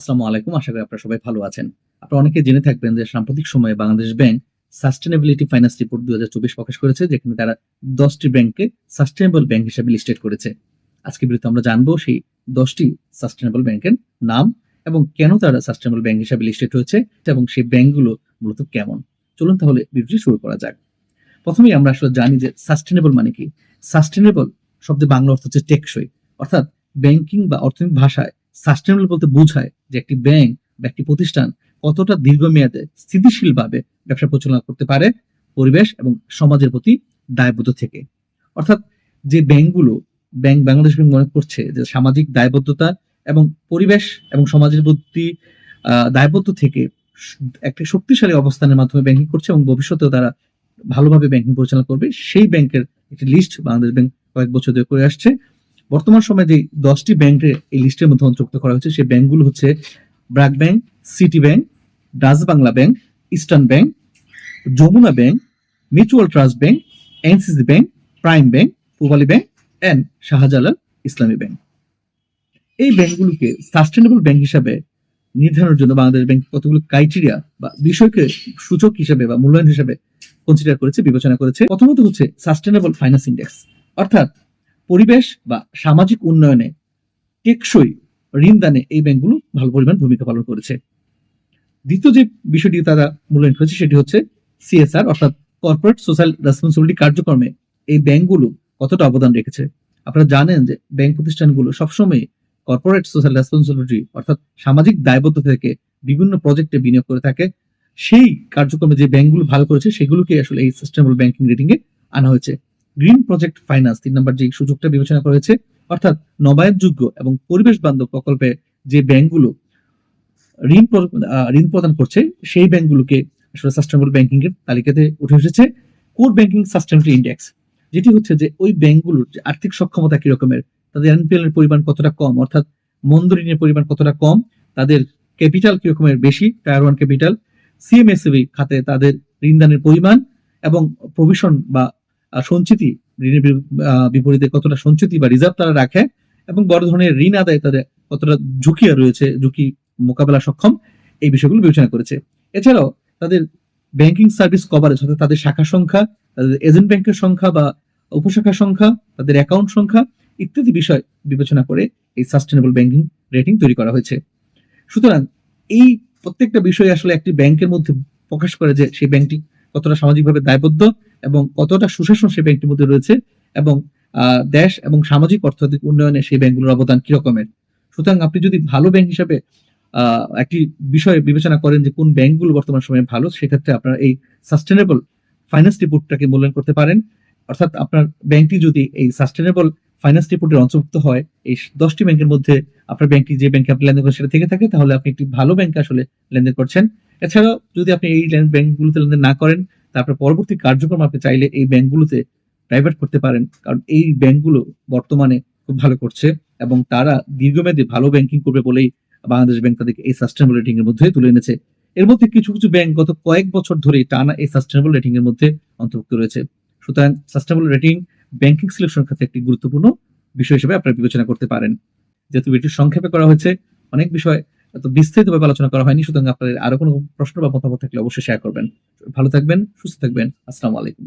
আসসালামু আলাইকুম, আশা করি আপনারা সবাই ভালো আছেন। আপনারা অনেকে জেনে থাকবেন যে সাম্প্রতিক সময়ে Bangladesh bank sustainability finance report দুই প্রকাশ করেছে, যেখানে তারা দশটি ব্যাংককে সাস্টেনেবল ব্যাংক হিসেবে লিস্টেড করেছে। আজকে বিরুদ্ধে আমরা জানব সেই দশটি সাস্টেনেবল ব্যাংকের নাম এবং কেন তারা সাস্টেনেবল ব্যাংক হিসেবে লিস্টেড হয়েছে এবং সেই ব্যাংকগুলো মূলত কেমন। চলুন তাহলে ভিডিওটি শুরু করা যাক। প্রথমেই আমরা আসলে জানি যে সাস্টেনেবল মানে কি? সাস্টেনেবল শব্দে বাংলা অর্থ হচ্ছে টেকসই, অর্থাৎ ব্যাংকিং বা অর্থনৈতিক ভাষায় সাস্টেনেবল বলতে বোঝায় যে একটি ব্যাংক বা একটি প্রতিষ্ঠান কতটা দীর্ঘমেয়াদে স্থিতিশীলভাবে ব্যবসা পরিচালনা করতে পারে পরিবেশ এবং সমাজের প্রতি দায়বদ্ধ থেকে। অর্থাৎ যে ব্যাংকগুলো, ব্যাংক বাংলাদেশ ব্যাংক মনে করছে যে সামাজিক দায়বদ্ধতা এবং পরিবেশ এবং সমাজের প্রতি দায়বদ্ধ থেকে একটি শক্তিশালী অবস্থানের মাধ্যমে ব্যাংকিং করছে এবং ভবিষ্যতেও তারা ভালোভাবে ব্যাংকিং পরিচালনা করবে। সেই ব্যাংকের একটি লিস্ট বাংলাদেশ ব্যাংক কয়েক বছর ধরে করে আসছে। বর্তমান সময়ে যে দশটি ব্যাংকের এই লিস্টের মধ্যে অন্তর্ভুক্ত করা হয়েছে, সেই ব্যাংকগুলো হচ্ছে BRAC bank city bank Dutch Bangla bank eastern bank Jamuna bank mutual trust bank NCC bank prime bank Pubali bank and Shahjalal Islami bank এই ব্যাংকগুলোকে সাস্টেনেবল ব্যাংক হিসাবে নির্ধারণের জন্য বাংলাদেশ ব্যাংক কতগুলো ক্রাইটেরিয়া বা বিষয়কে সূচক হিসাবে বা মূল্যায়ন হিসাবে কনসিডার করেছে, বিবেচনা করেছে, প্রথমত হচ্ছে সাস্টেনেবল ফাইন্যান্স ইন্ডেক্স অর্থাৎ পরিবেশ বা সামাজিক উন্নয়নে টেকসই ঋণ দানে এই ব্যাংকগুলো ভালো পরিমাণ ভূমিকা পালন করেছে। দ্বিতীয় যে বিষয়টি তারা মূল্যায়ন করেছে সেটি হচ্ছে সিএসআর অর্থাৎ কর্পোরেট সোশ্যাল রেসপন্সিবিলিটি কার্যক্রমে এই ব্যাংকগুলো কতটা অবদান রেখেছে। আপনারা জানেন যে ব্যাংক প্রতিষ্ঠানগুলো সবসময় কর্পোরেট সোশ্যাল রেসপন্সিবিলিটি অর্থাৎ সামাজিক দায়বদ্ধতা থেকে বিভিন্ন প্রজেক্টে বিনিয়োগ করে থাকে। সেই কার্যক্রমে যে ব্যাংকগুলো ভালো করেছে সেগুলোকে আসলে এই সাস্টেনেবল ব্যাংকিং রেটিং এ আনা হয়েছে। গ্রিন প্রজেক্ট ফাইন্যান্স, তিন নম্বর যে সুযোগটা বিবেচনা করা হয়েছে, অর্থাৎ নবায়নযোগ্য এবং পরিবেশ বান্ধব প্রকল্পে যে ব্যাংকগুলো ঋণ ঋণ প্রদান করছে, সেই ব্যাংকগুলোকে আসলে সাস্টেনেবল ব্যাংকিং এর তালিকাতে উঠে এসেছে কোর ব্যাংকিং সাস্টেনেবিলিটি ইন্ডেক্স যেটি হচ্ছে যে ওই ব্যাংকগুলোর যে আর্থিক সক্ষমতা কি রকমের, তাদের এনপিএল এর পরিমাণ কতটা কম, অর্থাৎ মন্দ ঋণের পরিমাণ কতটা কম, তাদের ক্যাপিটাল কি রকমের বেশি টায়ার ওয়ান ক্যাপিটাল সিএমএসবি খাতে তাদের ঋণদানের পরিমাণ এবং প্রভিশন বা সঞ্চিতি, ঋণের বিপরীতে কতটা সঞ্চিতি বা রিজার্ভ তারা রাখে এবং বড় ধরনের ঋণ আদায় তাদের কতটা ঝুঁকি রয়েছে, ঝুঁকি মোকাবেলা সক্ষম, এই বিষয়গুলো বিবেচনা করেছে। এছাড়াও তাদের ব্যাংকিং সার্ভিস কভারেজ অর্থাৎ তাদের শাখা সংখ্যা, তাদের এজেন্ট ব্যাংকের সংখ্যা বা উপশাখা সংখ্যা, তাদের অ্যাকাউন্ট সংখ্যা ইত্যাদি বিষয় বিবেচনা করে এই সাস্টেনেবল ব্যাংকিং রেটিং তৈরি করা হয়েছে। সুতরাং এই প্রত্যেকটা বিষয় আসলে একটি ব্যাংকের মধ্যে প্রকাশ করে যে সেই ব্যাংকটি কতটা সামাজিকভাবে দায়বদ্ধ এবং কতটা সুশাসন সেই ব্যাংকটির মধ্যে রয়েছে এবং দেশ এবং সামাজিক অর্থনৈতিক উন্নয়নে সেই ব্যাংকগুলোর অবদান কি রকমের সুতরাং আপনি যদি ভালো ব্যাংক হিসাবে একটি বিষয় বিবেচনা করেন যে কোন ব্যাংকগুলো বর্তমান সময়ে ভালো, সেক্ষেত্রে আপনারা এই সাস্টেনেবল ফাইন্যান্স রিপোর্টটাকে মূল্যায়ন করতে পারেন। অর্থাৎ আপনার ব্যাংকটি যদি এই সাস্টেনেবল ফাইন্যান্স রিপোর্টের অন্তর্ভুক্ত হয়, এই দশটি ব্যাংকের মধ্যে আপনার ব্যাংকটি যে ব্যাংকে আপনি লেনদেন করেন সেটা থেকে থাকে, তাহলে আপনি একটি ভালো ব্যাংকে আসলে লেনদেন করছেন। এছাড়াও যদি আপনি এই ব্যাংকগুলোতে লেনদেন না করেন তারপর পরবর্তী কার্যক্রম আপনি চাইলে এই ব্যাংকগুলোতে প্রাইভেট করতে পারেন। কারণ এই ব্যাংকগুলো বর্তমানে খুব ভালো করছে এবং তারা দীর্ঘমেয়াদী ভালো ব্যাংকিং করবে বলেই বাংলাদেশ ব্যাংক তাদেরকে এই সাস্টেনেবল রেটিং এর মধ্যে তুলে এনেছে। এর মধ্যে কিছু কিছু ব্যাংক গত কয়েক বছর ধরে টানা এই সাস্টেনেবল রেটিং এর মধ্যে অন্তর্ভুক্ত রয়েছে। সুতরাং সাস্টেনেবল রেটিং ব্যাংকিং সিলেকশন ক্ষেত্রে একটি গুরুত্বপূর্ণ বিষয় হিসেবে আপনারা বিবেচনা করতে পারেন। যেহেতু এটি সংক্ষেপে করা হয়েছে, অনেক বিষয় এত বিস্তারিতভাবে আলোচনা করা হয়নি, সুতরাং আপনাদের আরও কোনো প্রশ্ন বা মতামত থাকলে অবশ্যই শেয়ার করবেন। ভালো থাকবেন, সুস্থ থাকবেন, আসসালামু আলাইকুম।